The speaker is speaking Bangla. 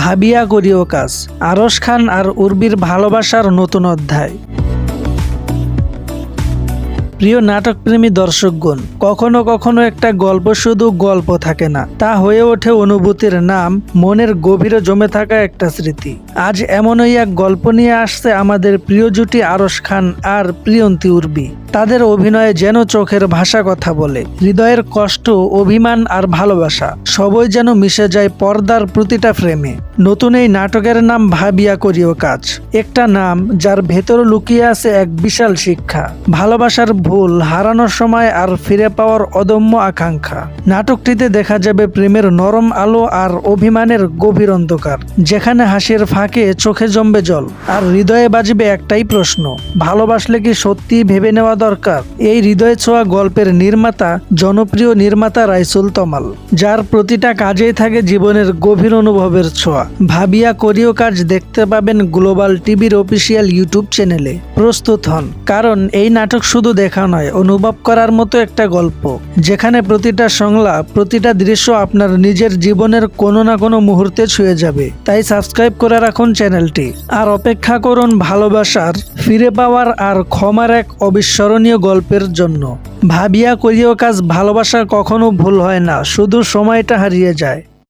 ভাবিয়া করিও কাজ। আরশ খান আর উর্বির ভালোবাসার নতুন অধ্যায়। প্রিয় নাটকপ্রেমী দর্শকগণ, কখনো কখনো একটা গল্প শুধু গল্প থাকে না, তা হয়ে ওঠে অনুভূতির নাম, মনের গভীরে জমে থাকা একটা স্মৃতি। আজ এমনই এক গল্প নিয়ে আসছে আমাদের প্রিয় জুটি আরস খান আর প্রিয়ন্তী উর্বি। তাদের অভিনয়ে যেন চোখের ভাষা কথা বলে, হৃদয়ের কষ্ট, অভিমান আর ভালোবাসা, সবই যেন মিশে যায় পর্দার প্রতিটা ফ্রেমে। নতুন এই নাটকের নাম ভাবিয়া করিও কাজ। একটা নাম যার ভেতর লুকিয়ে আছে এক বিশাল শিক্ষা, ভালোবাসার ভুল হারানোর সময় আর ফিরে পাওয়ার অদম্য আকাঙ্ক্ষা। নাটকটিতে দেখা যাবে প্রেমের নরম আলো আর অভিমানের গভীর অন্ধকার, যেখানে হাসির ফাঁকে চোখে জমবে জল, আর হৃদয়ে বাজবে একটাই প্রশ্ন, ভালোবাসলে কি সত্যি ভেবে নেওয়া দরকার? এই হৃদয় ছোঁয়া গল্পের নির্মাতা, জনপ্রিয় নির্মাতা রাইসুল তমাল, যার প্রতিটা কাজেই থাকে জীবনের গভীর অনুভবের ছোঁয়া। ভাবিয়া করিও কাজ দেখতে পাবেন গ্লোবাল টিভির অফিসিয়াল ইউটিউব চ্যানেলে। প্রস্তুত হন, কারণ এই নাটক শুধু দেখা নয়, অনুভব করার মতো একটা গল্প। যেখানে প্রতিটা সংলাপ, প্রতিটা দৃশ্য আপনার নিজের জীবনের কোনো না কোনো মুহূর্তে ছুঁয়ে যাবে। তাই সাবস্ক্রাইব করে রাখুন চ্যানেলটি। আর অপেক্ষা করুন ভালোবাসার, ফিরে পাওয়ার আর ক্ষমার এক অবিস্মরণীয় গল্পের জন্য। ভাবিয়া করিও কাজ ভালোবাসা কখনো ভুল হয় না, শুধু সময়টা হারিয়ে যায়।